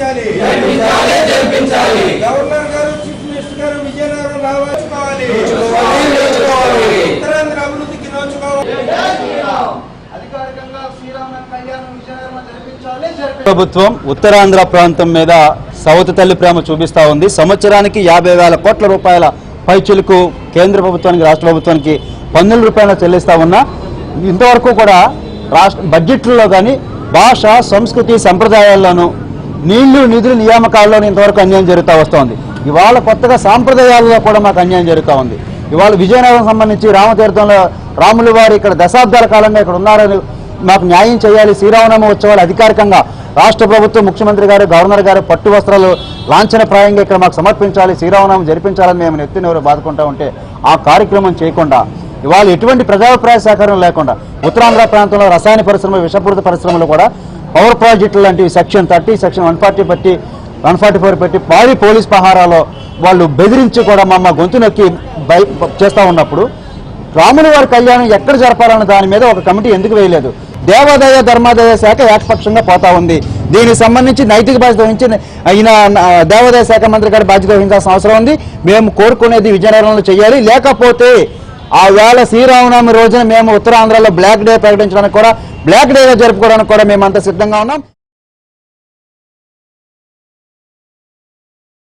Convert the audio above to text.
జరిపించాలి గవర్నర్ గారు chief minister గారు విజయనగరం రావాలి ఉత్తరాంధ్ర అభివృద్ధికి నోచుకోవాలి. జరిపించాలి జరిపించాలి. ప్రభుత్వం ఉత్తరాంధ్ర ప్రాంతం మీద సౌత్ తల్లి ప్రేమ చూపిస్తా ఉంది. సంవత్సరానికి యాభై వేల కోట్ల రూపాయల పైచులకు కేంద్ర ప్రభుత్వానికి రాష్ట్ర ప్రభుత్వానికి పన్నుల రూపాయలు చెల్లిస్తా ఉన్నా ఇంతవరకు కూడా రాష్ట్ర బడ్జెట్లో కానీ భాష సంస్కృతి సంప్రదాయాల్లోనూ నీళ్ళు నిధులు నియామకాల్లో ఇంతవరకు అన్యాయం జరుగుతూ వస్తోంది. ఇవాళ కొత్తగా సాంప్రదాయాల్లో కూడా మాకు అన్యాయం జరుగుతూ ఉంది. ఇవాళ విజయనగరం సంబంధించి రామతీర్థంలో రాములు వారు ఇక్కడ దశాబ్దాల కాలంగా ఇక్కడ ఉన్నారని మాకు న్యాయం చేయాలి. శ్రీరామనవమి ఉత్సవాలు అధికారికంగా రాష్ట్ర ప్రభుత్వం ముఖ్యమంత్రి గారు గవర్నర్ గారు పట్టు వస్త్రాలు లాంఛనప్రాయంగా ఇక్కడ మాకు సమర్పించాలి. శ్రీరామనామం జరిపించాలని మేము నెత్తినెవరు బాదుకుంటా ఉంటే ఆ కార్యక్రమం చేయకుండా ఇవాళ ఎటువంటి ప్రజాభిప్రాయ సేకరణ లేకుండా ఉత్తరాంధ్ర ప్రాంతంలో రసాయన పరిశ్రమ విషపూరిత పరిశ్రమలు కూడా పవర్ ప్రాజెక్టులు లాంటివి section thirty section one forty పెట్టి వన్ ఫార్టీ ఫోర్ పెట్టి భారీ పోలీస్ పహారాలో వాళ్ళు బెదిరించి కూడా మమ్మ గొంతు నొక్కి బై చేస్తూ ఉన్నప్పుడు రాముని వారి కళ్యాణం ఎక్కడ జరపాలన్న దాని మీద ఒక కమిటీ ఎందుకు వేయలేదు? దేవాదాయ ధర్మాదాయ శాఖ ఏకపక్షంగా పోతా ఉంది. దీనికి సంబంధించి నైతిక బాధ్యత వహించి అయిన దేవాదాయ శాఖ మంత్రి గారి బాధ్యత వహించాల్సిన అవసరం ఉంది. మేము కోరుకునేది విజయనగరంలో చేయాలి. లేకపోతే ఆ వేళ శ్రీరామనవమి రోజున మేము ఉత్తరాంధ్రలో బ్లాక్ డే ప్రకటించడానికి కూడా బ్లాక్ డేగా జరుపుకోవడానికి కూడా మేమంతా సిద్ధంగా ఉన్నాం.